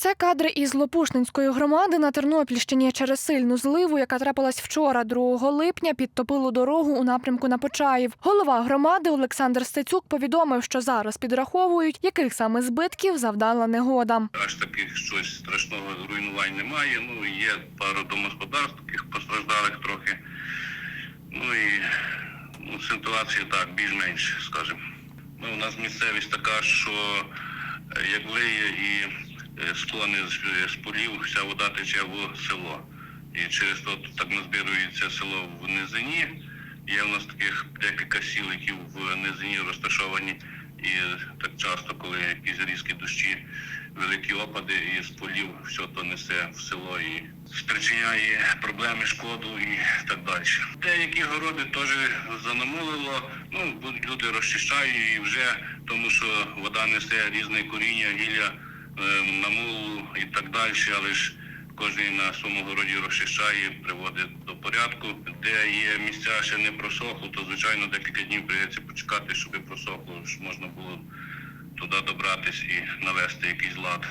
Це кадри із Лопушнинської громади на Тернопільщині через сильну зливу, яка трапилась вчора, 2 липня, підтопило дорогу у напрямку на Почаїв. Голова громади Олександр Стецюк повідомив, що зараз підраховують, яких саме збитків завдала негода. Аж таких щось страшного руйнувань немає. Ну є пару домогосподарств, таких постраждалих трохи. Ну і ну, ситуація так, більш-менш, скажімо. Ну, у нас місцевість така, що е, як лиє і е, склони з, з полів, вся вода тече в село. І через то так назбирується село в низині. Є в нас таких декілька сіл, які в низині розташовані. І так часто, коли якісь різкі дощі, великі опади і з полів все то несе в село і спричиняє проблеми, шкоду і так далі. Деякі городи теж занамулило. Ну люди розчищають і вже тому, що вода несе різне коріння, гілля, е, мову і так далі, але ж кожен на своєму городі розчищає, приводить до порядку. Де є місця ще не просохло, то звичайно декілька днів прийдеться почекати, щоб просохло, щоб можна було туди добратись і навести якийсь лад.